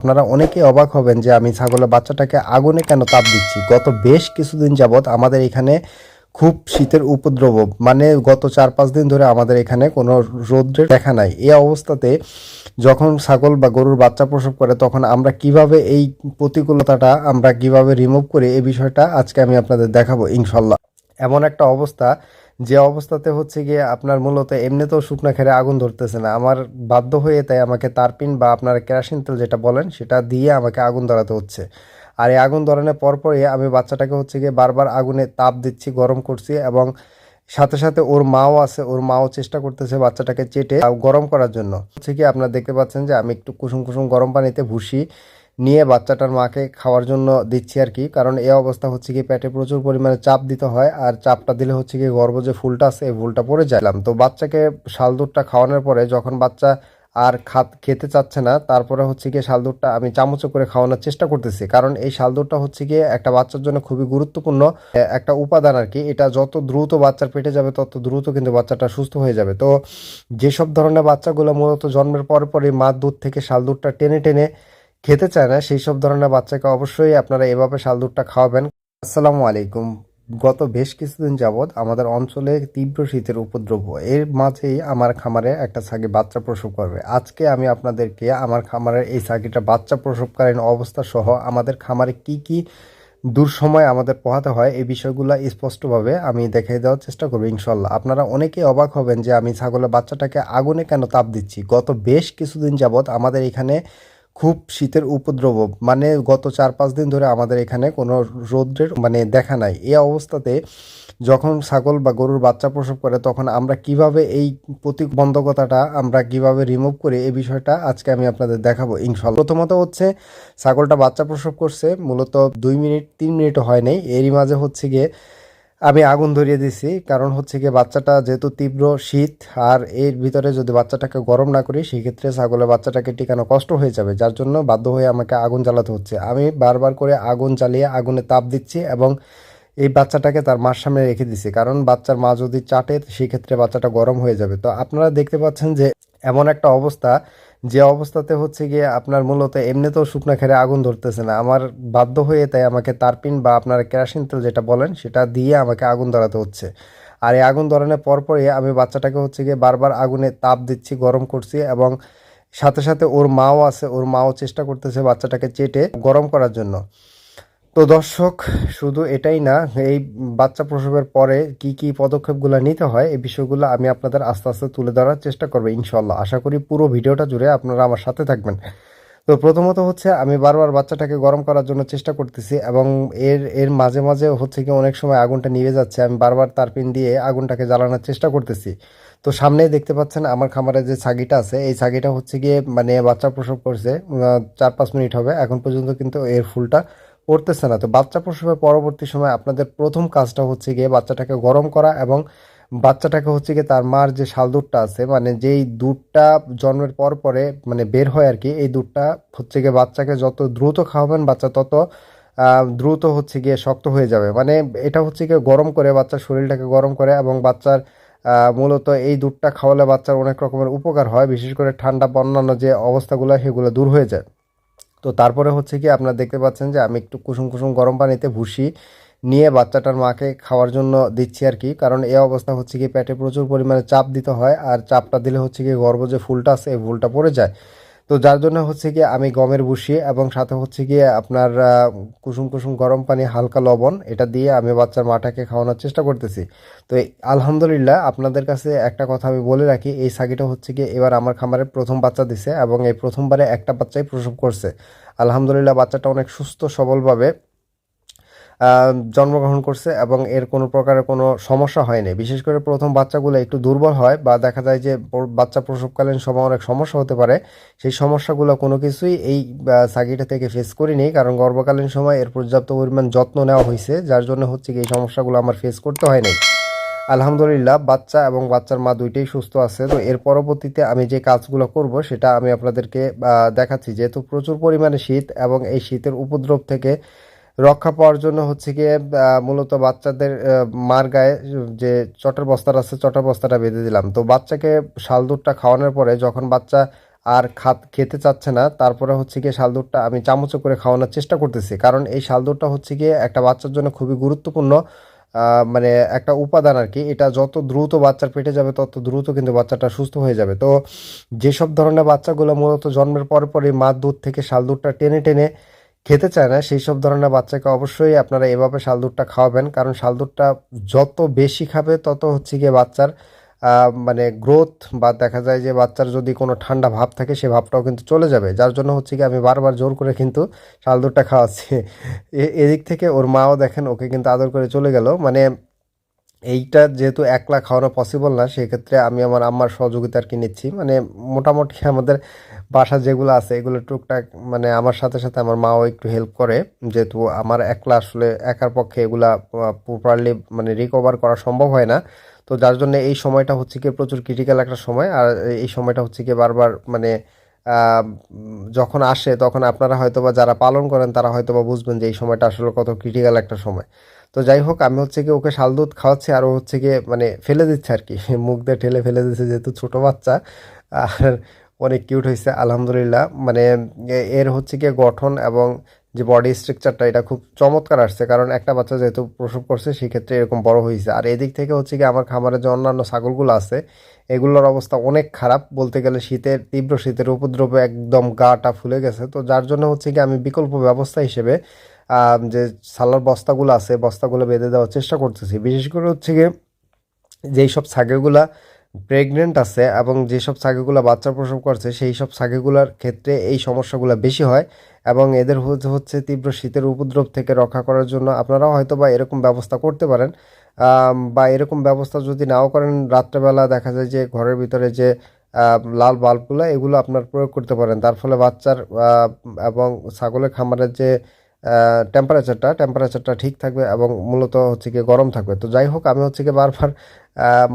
আপনারা অনেকেই অবাক হবেন যে আমি ছাগলের বাচ্চাটাকে আগুনে কেন তাপ দিচ্ছি? গত বেশ কিছুদিন যাবৎ আমাদের এখানে খুব শীতের উপদ্রব মানে গত চার পাঁচ দিন ধরে আমাদের এখানে কোনো রৌদ্রের দেখা নাই। এই অবস্থাতে যখন ছাগল বা গরুর বাচ্চা প্রসব করে, তখন আমরা কীভাবে এই প্রতিকূলতাটা আমরা কীভাবে রিমুভ করি এই বিষয়টা আজকে আমি আপনাদের দেখাবো ইনশাল্লাহ এমন একটা অবস্থা যে অবস্থাতে হচ্ছে গিয়ে আপনার মূলত এমনিতেও শুকনা খেরে আগুন ধরতেছে না, আমার বাধ্য হয়ে তাই আমাকে তারপিন বা আপনার কেরাসিন তেল যেটা বলেন সেটা দিয়ে আমাকে আগুন ধরাতে হচ্ছে। আর এই আগুন ধরানোর পরপরই আমি বাচ্চাটাকে হচ্ছে গিয়ে বারবার আগুনে তাপ দিচ্ছি, গরম করছি এবং সাথে সাথে ওর মাও আছে, ওর মাও চেষ্টা করতেছে বাচ্চাটাকে চেটে গরম করার জন্য। হচ্ছে কি আপনারা দেখতে পাচ্ছেন যে আমি একটু কুসুম কুসুম গরম পানিতে ভুসি নিয়ে বাচ্চাটার মাকে খাওয়ার জন্য দিচ্ছি আর কি। কারণ এই অবস্থা হচ্ছে কি, পেটে প্রচুর পরিমাণে চাপ দিতে হয় আর চাপটা দিলে হচ্ছে কি গর্ভ যে ফুলটা আছে, এই ফুলটা পড়ে যাইলাম তো বাচ্চাকে শাল দুধটা খাওয়ানোর পরে যখন বাচ্চা আর খাত, খেতে চাচ্ছে না, তারপরে হচ্ছে গিয়ে শাল দুধটা আমি চামচে করে খাওয়ানোর চেষ্টা করতেছি। কারণ এই শাল দুধটা হচ্ছে গিয়ে একটা বাচ্চার জন্য খুবই গুরুত্বপূর্ণ একটা উপাদান আর কি। এটা যত দ্রুত বাচ্চার পেটে যাবে, তত দ্রুত কিন্তু বাচ্চাটা সুস্থ হয়ে যাবে। তো যেসব ধরনের বাচ্চাগুলো মূলত জন্মের পর পরই মার দুধ থেকে শাল দুধটা টেনে টেনে খেতে চায় না সেই সব ধরনের বাচ্চাকে অবশ্যই আপনারা এভাবে শাল দুধটা খাওয়াবেন। আসসালামু আলাইকুম। গত বেশ কিছুদিন যাবৎ আমাদের অঞ্চলে তীব্র শীতের উপদ্রব এর মাঝেই আমার খামারে একটা ছাগি বাচ্চা প্রসব করবে। আজকে আমি আপনাদেরকে আমার খামারের এই ছাগিটা বাচ্চা প্রসবকালীন অবস্থা সহ আমাদের খামারে কি কি দুঃসময় আমাদের পোহাতে হয়, এই বিষয়গুলো স্পষ্টভাবে আমি দেখিয়ে দেওয়ার চেষ্টা করব ইনশাল্লাহ। আপনারা অনেকেই অবাক হবেন যে আমি ছাগলের বাচ্চাটাকে আগুনে কেন তাপ দিচ্ছি? গত বেশ কিছুদিন যাবৎ আমাদের এখানে খুব শীতের উপদ্রব। মানে গত চার পাঁচ দিন ধরে আমাদের এখানে কোনো রৌদ্রের মানে দেখা নাই। এই অবস্থাতে যখন ছাগল বা গরুর বাচ্চা প্রসব করে, তখন আমরা কীভাবে এই প্রতিবন্ধকতাটা আমরা কীভাবে রিমুভ করি এই বিষয়টা আজকে আমি আপনাদের দেখাবো ইনশাল্লাহ প্রথমত হচ্ছে, ছাগলটা বাচ্চা প্রসব করছে, মূলত দুই মিনিট, তিন মিনিটও হয় নাই। এরই মাঝে হচ্ছে গিয়ে আমি আগুন ধরিয়ে দিছি। কারণ হচ্ছে গিয়ে বাচ্চাটা যেহেতু তীব্র শীত, আর এর ভিতরে যদি বাচ্চাটাকে গরম না করি, সেক্ষেত্রে ছাগলের বাচ্চাটাকে টিকানো কষ্ট হয়ে যাবে, যার জন্য বাধ্য হয়ে আমাকে আগুন জ্বালাতে হচ্ছে। আমি বারবার করে আগুন জ্বালিয়ে আগুনে তাপ দিচ্ছি এবং এই বাচ্চাটাকে তার মার সামনে রেখে দিছি। কারণ বাচ্চার মা যদি চাটে, সেক্ষেত্রে বাচ্চাটা গরম হয়ে যাবে। তো আপনারা দেখতে পাচ্ছেন যে এমন একটা অবস্থা যে অবস্থাতে হচ্ছে গিয়ে আপনার মূলত এমনিতেও শুকনা খেরে আগুন ধরতেছে না, আমার বাধ্য হয়ে তাই আমাকে তারপিন বা আপনার কেরাসিন তেল যেটা বলেন সেটা দিয়ে আমাকে আগুন ধরাতে হচ্ছে। আর এই আগুন ধরানোর পরপরই আমি বাচ্চাটাকে হচ্ছে গিয়ে বারবার আগুনে তাপ দিচ্ছি, গরম করছি এবং সাথে সাথে ওর মাও আছে, ওর মাও চেষ্টা করতেছে বাচ্চাটাকে চেটে গরম করার জন্য। তো দর্শক, শুধু এটাই না, এই বাচ্চা প্রসবের পরে কি কি পদক্ষেপগুলো নিতে হয়, এই বিষয়গুলো আমি আপনাদের আস্তে আস্তে তুলে ধরার চেষ্টা করব ইনশাল্লাহ আশা করি পুরো ভিডিওটা জুড়ে আপনারা আমার সাথে থাকবেন। তো প্রথমত হচ্ছে, আমি বারবার বাচ্চাটাকে গরম করার জন্য চেষ্টা করতেছি এবং এর এর মাঝে মাঝে হচ্ছে কি অনেক সময় আগুনটা নিভে যাচ্ছে, আমি বারবার তারপিন দিয়ে আগুনটাকে জ্বালানোর চেষ্টা করতেছি। তো সামনেই দেখতে পাচ্ছেন আমার খামারে যে ছাগিটা আছে, এই ছাগিটা হচ্ছে গিয়ে মানে বাচ্চা প্রসব করছে চার পাঁচ মিনিট হবে, এখন পর্যন্ত কিন্তু এর ফুলটা পড়তেছে না। তো বাচ্চা প্রসবের পরবর্তী সময় আপনাদের প্রথম কাজটা হচ্ছে গিয়ে বাচ্চাটাকে গরম করা এবং বাচ্চাটাকে হচ্ছে গিয়ে তার মার যে শাল দুধটা আছে মানে যেই দুধটা জন্মের পর পরে মানে বের হয় আর কি, এই দুধটা হচ্ছে গিয়ে বাচ্চাকে যত দ্রুত খাওয়াবেন বাচ্চা তত দ্রুত হচ্ছে গিয়ে শক্ত হয়ে যাবে। মানে এটা হচ্ছে গিয়ে গরম করে বাচ্চার শরীরটাকে গরম করে এবং বাচ্চার মূলত এই দুধটা খাওয়ালে বাচ্চার অনেক রকমের উপকার হয়, বিশেষ করে ঠান্ডা বা অন্যান্য যে অবস্থাগুলো সেগুলো দূর হয়ে যায়। তো তারপরে হচ্ছে কি আপনারা দেখতে পাচ্ছেন যে আমি একটু কুসুম কুসুম গরম পানিতে ভুসি নিয়ে বাচ্চাটার মাকে খাওয়ার জন্য দিচ্ছি আর কি। কারণ এই অবস্থা হচ্ছে কি পেটে প্রচুর পরিমাণে চাপ দিতে হয় আর চাপটা দিলে হচ্ছে কি গর্ব যে ফুলটা আছে, এই ফুলটা পড়ে যায়। তো যার জন্য হচ্ছে কি আমি গমের ভুসি এবং সাথে হচ্ছে গিয়ে আপনার কুসুম কুসুম গরম পানি, হালকা লবণ, এটা দিয়ে আমি বাচ্চার মাটাকে খাওয়ানোর চেষ্টা করতেছি। তো আলহামদুলিল্লাহ আপনাদের কাছে একটা কথা আমি বলে রাখি, এই সাগিটা হচ্ছে কি এবার আমার খামারে প্রথম বাচ্চা দিছে এবং এই প্রথমবারে একটা বাচ্চাই প্রসব করছে। আলহামদুলিল্লাহ বাচ্চাটা অনেক সুস্থ, সবলভাবে জন্মগ্রহণ করছে এবং এর কোনো প্রকারের কোনো সমস্যা হয়নি। বিশেষ করে প্রথম বাচ্চাগুলো একটু দুর্বল হয় বা দেখা যায় যে বাচ্চা প্রসবকালীন সময় অনেক সমস্যা হতে পারে, সেই সমস্যাগুলো কোনো কিছুই এই সাগিটা থেকে ফেস করিনি কারণ গর্ভকালীন সময় এর পর্যাপ্ত পরিমাণ যত্ন নেওয়া হয়েছে, যার জন্য হচ্ছে কি এই সমস্যাগুলো আমার ফেস করতে হয়নি। আলহামদুলিল্লাহ, বাচ্চা এবং বাচ্চার মা দুইটাই সুস্থ আছে। তো এর পরবর্তীতে আমি যে কাজগুলো করব সেটা আমি আপনাদেরকে দেখাচ্ছি। যেহেতু প্রচুর পরিমাণে শীত এবং এই শীতের উপদ্রব থেকে রক্ষা পাওয়ার জন্য হচ্ছে গিয়ে মূলত বাচ্চাদের মার গায়ে যে চটের বস্তাটা আছে, চটের বস্তাটা বেঁধে দিলাম। তো বাচ্চাকে শাল দুধটা খাওয়ানোর পরে যখন বাচ্চা আর খাত, খেতে চাচ্ছে না, তারপরে হচ্ছে গিয়ে শাল দুধটা আমি চামচে করে খাওয়ানোর চেষ্টা করতেছি। কারণ এই শাল দুধটা হচ্ছে গিয়ে একটা বাচ্চার জন্য খুবই গুরুত্বপূর্ণ মানে একটা উপাদান আর কি। এটা যত দ্রুত বাচ্চার পেটে যাবে, তত দ্রুত কিন্তু বাচ্চাটা সুস্থ হয়ে যাবে। তো যেসব ধরনের বাচ্চাগুলো মূলত জন্মের পর পরই মার দুধ থেকে শাল দুধটা টেনে টেনে খেতে চায় না সেই সব ধরনের বাচ্চাকে অবশ্যই আপনারা এভাবে শাল দুধটা খাওয়াবেন। কারণ শাল দুধটা যত বেশি খাবে, তত হচ্ছে গিয়ে বাচ্চার মানে গ্রোথ বা দেখা যায় যে বাচ্চার যদি কোনো ঠান্ডা ভাব থাকে, সে ভাবটাও কিন্তু চলে যাবে। যার জন্য হচ্ছে কি আমি বারবার জোর করে কিন্তু শাল দুধটা খাওয়াচ্ছি এদিক থেকে ওর মাও দেখেন, ওকে কিন্তু আদর করে চলে গেল। মানে এইটা যেহেতু একলা খাওয়ানো পসিবল না, সেক্ষেত্রে আমি আমার আম্মার সহযোগিতা আর কি নিচ্ছি। মানে মোটামুটি আমাদের বাসা যেগুলো আছে, এগুলো টুকটাক মানে আমার সাথে সাথে আমার মাও একটু হেল্প করে। যেহেতু আমার একলা আসলে একার পক্ষে এগুলা প্রপারলি মানে রিকভার করা সম্ভব হয় না। তো যার জন্য এই সময়টা হচ্ছে কি প্রচুর ক্রিটিক্যাল একটা সময়। আর এই সময়টা হচ্ছে কি বারবার মানে যখন আসে তখন আপনারা হয়তোবা যারা পালন করেন তারা হয়তোবা বুঝবেন যে এই সময়টা আসলে কত ক্রিটিক্যাল একটা সময়। তো যাই হোক, আমি হচ্ছে কি ওকে শাল দুধ খাওয়াচ্ছি আর ও হচ্ছে গিয়ে মানে ফেলে দিচ্ছে আর কি মুখ দিয়ে ঠেলে ফেলে দিচ্ছে, যেহেতু ছোট বাচ্চা। আর অনেক কিউট হয়েছে, আলহামদুলিল্লাহ। মানে এর হচ্ছে গিয়ে গঠন এবং যে বডি স্ট্রাকচারটা এটা খুব চমৎকার আসছে। কারণ একটা বাচ্চা যেহেতু প্রসব করছে, সেক্ষেত্রে এরকম বড় হয়েছে। আর এদিক থেকে হচ্ছে কি আমার খামারের যে অন্যান্য ছাগলগুলো আছে, এগুলোর অবস্থা অনেক খারাপ। বলতে গেলে শীতের, তীব্র শীতের উপদ্রবে একদম গাটা ফুলে গেছে। তো যার জন্য হচ্ছে কি আমি বিকল্প ব্যবস্থা হিসেবে যে সালার বস্তাগুলো আছে, বস্তাগুলো বেঁধে দেওয়ার চেষ্টা করতেছি। বিশেষ করে হচ্ছে গিয়ে যেই সব ছাগলগুলা প্রেগনেন্ট আছে এবং যেসব ছাগলগুলো বাচ্চা প্রসব করছে সেই সব ছাগলগুলোর ক্ষেত্রে এই সমস্যাগুলো বেশি হয় এবং এদের হচ্ছে তীব্র শীতের উপদ্রব থেকে রক্ষা করার জন্য আপনারাও হয়তো বা এরকম ব্যবস্থা করতে পারেন। বা এরকম ব্যবস্থা যদি নাও করেন, রাত্রেবেলা দেখা যায় যে ঘরের ভিতরে যে লাল বাল্বগুলো, এগুলো আপনার প্রয়োগ করতে পারেন। তার ফলে বাচ্চার এবং ছাগলের খামারের যে টেম্পারেচারটা টেম্পারেচারটা ঠিক থাকবে এবং মূলত হচ্ছে কি গরম থাকবে। তো যাই হোক, আমি হচ্ছে কি বারবার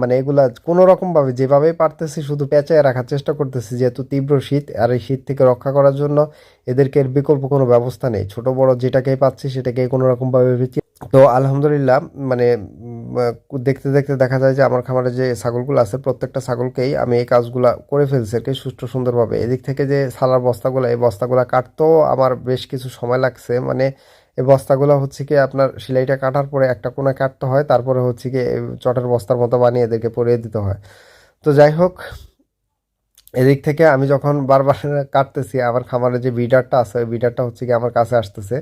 মানে এগুলা কোনো রকমভাবে যেভাবেই পারতেছি শুধু পেঁচায় রাখার চেষ্টা করতেছি, যেহেতু তীব্র শীত, আর এই শীত থেকে রক্ষা করার জন্য এদেরকে বিকল্প কোনো ব্যবস্থা নেই। ছোট, বড় যেটাকেই পাচ্ছি সেটাকে কোনো রকমভাবে তো আলহামদুলিল্লাহ মানে দেখতে দেখতে দেখা যায় যে আমার খামারে যে ছাগলগুলো আছে, প্রত্যেকটা ছাগলকেই আমি এই কাজগুলো করে ফেলছি আর কি সুষ্ঠু সুন্দরভাবে। এদিক থেকে যে সালার বস্তাগুলো, এই বস্তাগুলো কাটতেও আমার বেশ কিছু সময় লাগছে। মানে এই বস্তাগুলো হচ্ছে কি আপনার সেলাইটা কাটার পরে একটা কোণা কাটতে হয়, তারপরে হচ্ছে কি চটের বস্তার মতো বানিয়ে এদেরকে পরিয়ে দিতে হয়। তো যাই হোক, এদিক থেকে আমি যখন বারবার কাটতেছি, আমার খামারে যে বিডারটা আছে, ওই বিডারটা হচ্ছে কি আমার কাছে আসতেছে।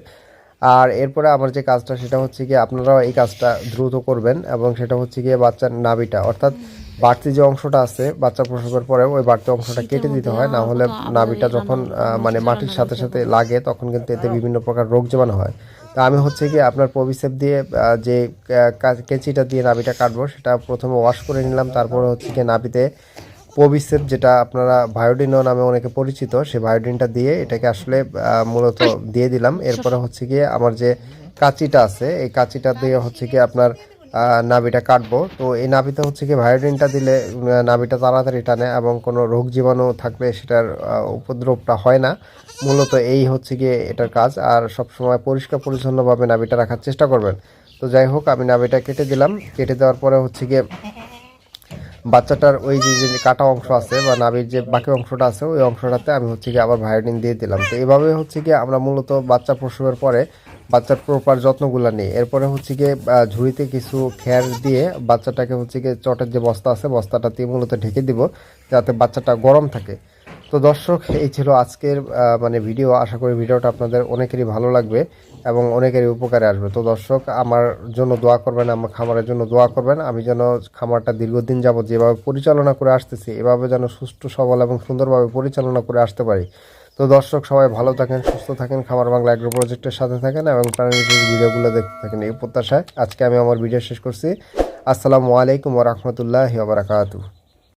আর এরপরে আমার যে কাজটা সেটা হচ্ছে কি আপনারাও এই কাজটা দ্রুত করবেন এবং সেটা হচ্ছে গিয়ে বাচ্চার নাভিটা অর্থাৎ বাড়তি যে অংশটা আছে বাচ্চা প্রসবের পরে ওই বাড়তি অংশটা কেটে দিতে হয় না হলে নাভিটা যখন মানে মাটির সাথে সাথে লাগে তখন কিন্তু এতে বিভিন্ন প্রকার রোগ জীবাণু হয়। তা আমি হচ্ছে কি আপনার পবিসেপ দিয়ে যে কেঁচিটা দিয়ে নাভিটা কাটবো সেটা প্রথমে ওয়াশ করে নিলাম তারপরে হচ্ছে কি নাভিতে পবিসেপ যেটা আপনারা ভায়োডিনও নামে অনেকে পরিচিত, সেই ভায়োডিনটা দিয়ে এটাকে আসলে মূলত দিয়ে দিলাম। এরপরে হচ্ছে গিয়ে আমার যে কাঁচিটা আছে, এই কাঁচিটা দিয়ে হচ্ছে কি আপনার নাভিটা কাটবো। তো এই নাভিতে হচ্ছে কি ভায়োডিনটা দিলে নাভিটা তাড়াতাড়ি টানে এবং কোনো রোগ জীবাণু থাকলে সেটার উপদ্রবটা হয় না। মূলত এই হচ্ছে গিয়ে এটার কাজ। আর সবসময় পরিষ্কার পরিচ্ছন্নভাবে নাভিটা রাখার চেষ্টা করবেন। তো যাই হোক, আমি নাভিটা কেটে দিলাম। কেটে দেওয়ার পরে হচ্ছে গিয়ে বাচ্চাটার ওই যে যে কাটা অংশ আছে বা নাভির যে বাকি অংশটা আছে, ওই অংশটাতে আমি হচ্ছে কি আবার ভায়োডিন দিয়ে দিলাম। তো এইভাবে হচ্ছে কি আমরা মূলত বাচ্চা প্রসবের পরে বাচ্চার প্রপার যত্নগুলো নিই। এরপরে হচ্ছে গিয়ে ঝুড়িতে কিছু খ্যার দিয়ে বাচ্চাটাকে হচ্ছে গিয়ে চটের যে বস্তা আছে বস্তাটা দিয়ে মূলত ঢেকে দিব, যাতে বাচ্চাটা গরম থাকে। তো দর্শক, এই ছিল আজকের মানে ভিডিও। আশা করি ভিডিওটা আপনাদের অনেকেরই ভালো লাগবে এবং অনেকেরই উপকারে আসবে। তো দর্শক, আমার জন্য দোয়া করবেন, আমার খামারের জন্য দোয়া করবেন। আমি যেন খামারটা দীর্ঘদিন যাবত যেভাবে পরিচালনা করে আসতেছি, এভাবে যেন সুষ্ঠু, সবল এবং সুন্দরভাবে পরিচালনা করে আসতে পারি। তো দর্শক, সবাই ভালো থাকেন, সুস্থ থাকেন। খামার বাংলা অ্যাগ্রো প্রজেক্টের সাথে থাকেন এবং প্রাণীর ভিডিওগুলো দেখতে থাকেন। এই প্রত্যাশায় আজকে আমি আমার ভিডিও শেষ করছি। আসসালামু আলাইকুম ওরহমতুল্লাহ বারাকাতু